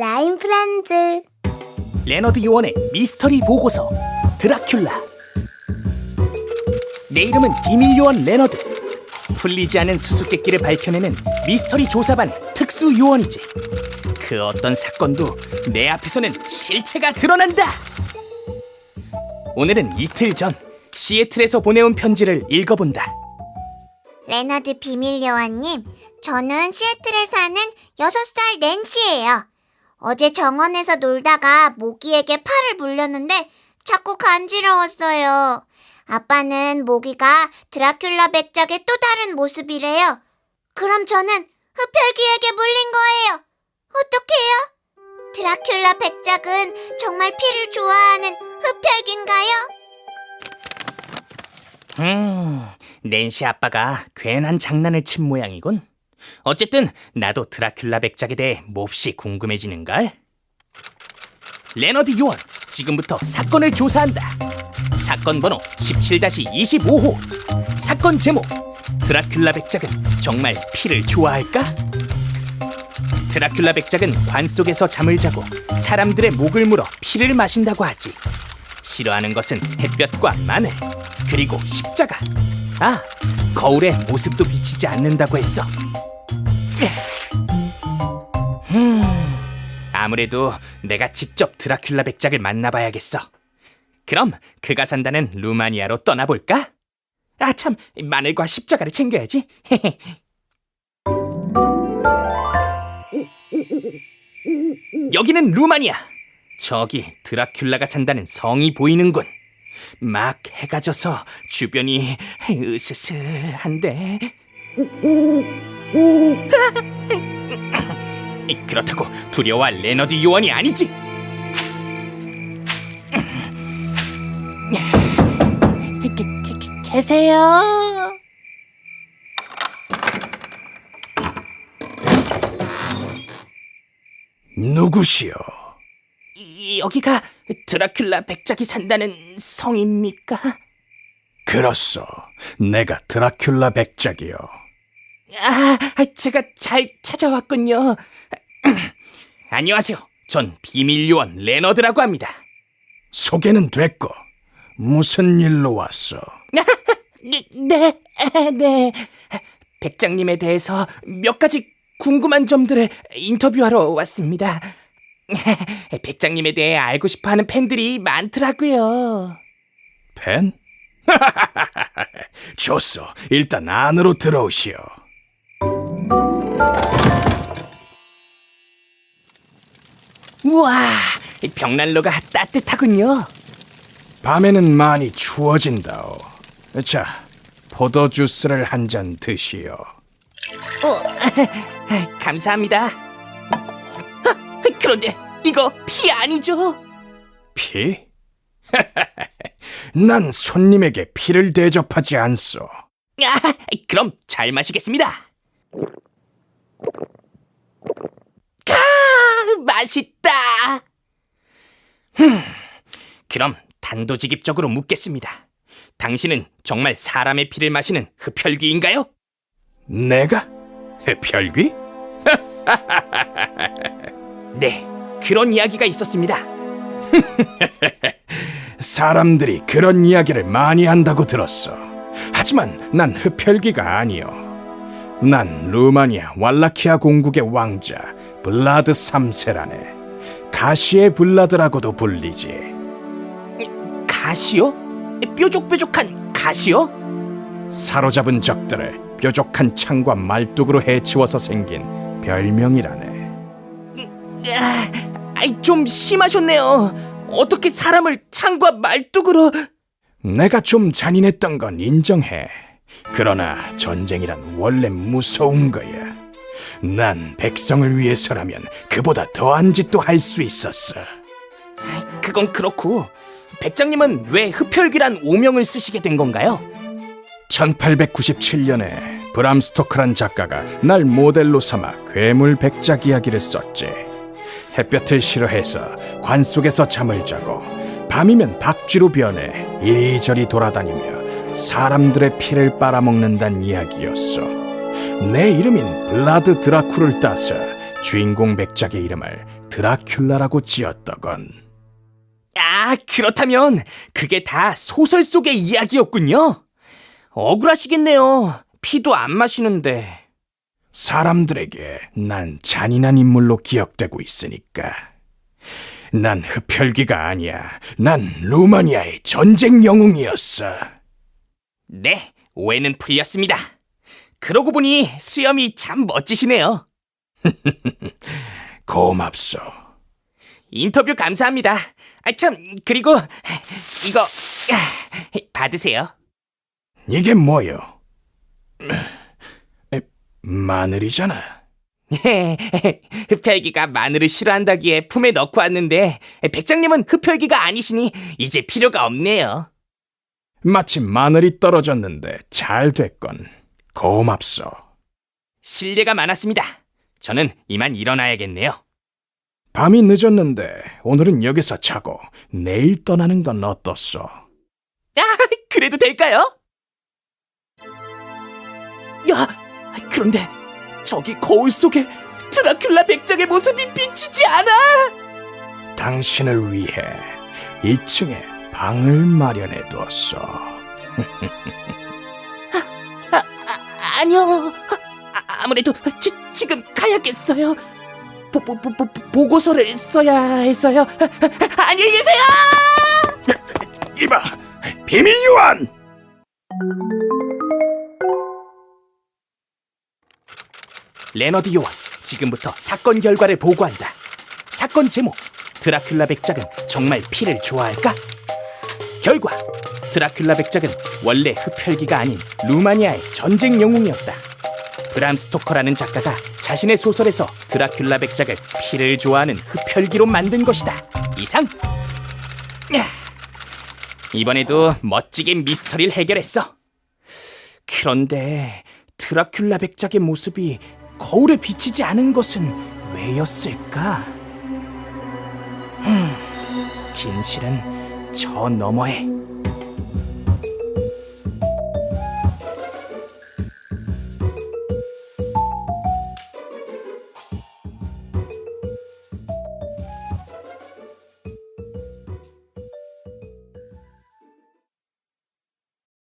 라임 프렌즈. 레너드 요원의 미스터리 보고서 드라큘라. 내 이름은 비밀 요원 레너드. 풀리지 않은 수수께끼를 밝혀내는 미스터리 조사반 특수 요원이지. 그 어떤 사건도 내 앞에서는 실체가 드러난다. 오늘은 이틀 전 시애틀에서 보내온 편지를 읽어본다. 레나드 비밀 여왕님 저는 시애틀에 사는 6살 낸시예요 어제 정원에서 놀다가 모기에게 팔을 물렸는데 자꾸 간지러웠어요 아빠는 모기가 드라큘라 백작의 또 다른 모습이래요 그럼 저는 흡혈귀에게 물린 거예요 어떡해요? 드라큘라 백작은 정말 피를 좋아하는 흡혈귀인가요? 음, 낸시 아빠가 괜한 장난을 친 모양이군. 어쨌든 나도 드라큘라 백작에 대해 몹시 궁금해지는걸. 레너드 요원, 지금부터 사건을 조사한다. 사건 번호 17-25호. 사건 제목: 드라큘라 백작은 정말 피를 좋아할까? 드라큘라 백작은 관 속에서 잠을 자고 사람들의 목을 물어 피를 마신다고 하지. 싫어하는 것은 햇볕과 마늘 그리고 십자가 아 거울에 모습도 비치지 않는다고 했어 아무래도 내가 직접 드라큘라 백작을 만나봐야겠어 그럼 그가 산다는 루마니아로 떠나볼까? 아 참 마늘과 십자가를 챙겨야지 여기는 루마니아 저기 드라큘라가 산다는 성이 보이는군. 막 해가 져서 주변이 으스스한데. 그렇다고 두려워할 레너드 요원이 아니지. 계세요? 누구시오? 이- 여기가 드라큘라 백작이 산다는 성입니까? 그렇소. 내가 드라큘라 백작이요. 아, 제가 잘 찾아왔군요. 안녕하세요. 전 비밀 요원 레너드라고 합니다. 소개는 됐고 무슨 일로 왔소? 네, 네, 네. 백장님에 대해서 몇 가지 궁금한 점들을 인터뷰하러 왔습니다. 백장님에 대해 알고 싶어하는 팬들이 많더라고요. 팬? 좋소. 일단 안으로 들어오시오. 우와, 벽난로가 따뜻하군요. 밤에는 많이 추워진다오. 자, 포도 주스를 한 잔 드시오. 어, 감사합니다. 아, 그런데 이거 피 아니죠? 피? 난 손님에게 피를 대접하지 않소. 아, 그럼 잘 마시겠습니다. 가 맛있다. 흠, 그럼 단도직입적으로 묻겠습니다. 당신은 정말 사람의 피를 마시는 흡혈귀인가요? 내가? 별귀? 네, 그런 이야기가 있었습니다. 사람들이 그런 이야기를 많이 한다고 들었어. 하지만 난 흡혈귀가 아니요. 난 루마니아 왈라키아 공국의 왕자 블라드 3세라네. 가시의 블라드라고도 불리지. 가시요? 뾰족뾰족한 가시요? 사로잡은 적들을 뾰족한 창과 말뚝으로 해치워서 생긴 별명이라네. 아, 아이, 좀 심하셨네요. 어떻게 사람을 창과 말뚝으로... 내가 좀 잔인했던 건 인정해. 그러나 전쟁이란 원래 무서운 거야. 난 백성을 위해서라면 그보다 더한 짓도 할 수 있었어. 그건 그렇고 백장님은 왜 흡혈귀란 오명을 쓰시게 된 건가요? 1897년에 브람 스토크란 작가가 날 모델로 삼아 괴물 백작 이야기를 썼지. 햇볕을 싫어해서 관 속에서 잠을 자고 밤이면 박쥐로 변해 이리저리 돌아다니며 사람들의 피를 빨아먹는단 이야기였어. 내 이름인 블라드 드라쿠를 따서 주인공 백작의 이름을 드라큘라라고 지었더건. 아, 그렇다면 그게 다 소설 속의 이야기였군요. 억울하시겠네요. 피도 안 마시는데. 사람들에게 난 잔인한 인물로 기억되고 있으니까. 난 흡혈귀가 아니야. 난 루마니아의 전쟁 영웅이었어. 네, 오해는 풀렸습니다. 그러고 보니 수염이 참 멋지시네요. 고맙소. 인터뷰 감사합니다. 아, 참, 그리고 이거 받으세요. 이게 뭐요? 에, 마늘이잖아. 흡혈귀가 마늘을 싫어한다기에 품에 넣고 왔는데 백장님은 흡혈귀가 아니시니 이제 필요가 없네요. 마침 마늘이 떨어졌는데 잘 됐건. 고맙소. 실례가 많았습니다. 저는 이만 일어나야겠네요. 밤이 늦었는데 오늘은 여기서 자고 내일 떠나는 건 어떻소? 아, 그래도 될까요? 야, 그런데 저기 거울 속에 드라큘라 백작의 모습이 비치지 않아. 당신을 위해 2층에 방을 마련해 두었소. 아니요. 아, 아무래도 지, 지금 가야겠어요. 보, 보, 보, 보, 보고서를 써야 해서요. 안녕히 계세요. 이봐, 비밀 요원! 레너드 요원, 지금부터 사건 결과를 보고한다. 사건 제목: 드라큘라 백작은 정말 피를 좋아할까? 결과: 드라큘라 백작은 원래 흡혈귀가 아닌 루마니아의 전쟁 영웅이었다. 브람 스토커라는 작가가 자신의 소설에서 드라큘라 백작을 피를 좋아하는 흡혈귀로 만든 것이다. 이상. 야, 이번에도 멋지게 미스터리를 해결했어. 그런데 드라큘라 백작의 모습이 거울에 비치지 않은 것은 왜였을까? 음, 진실은 저 너머에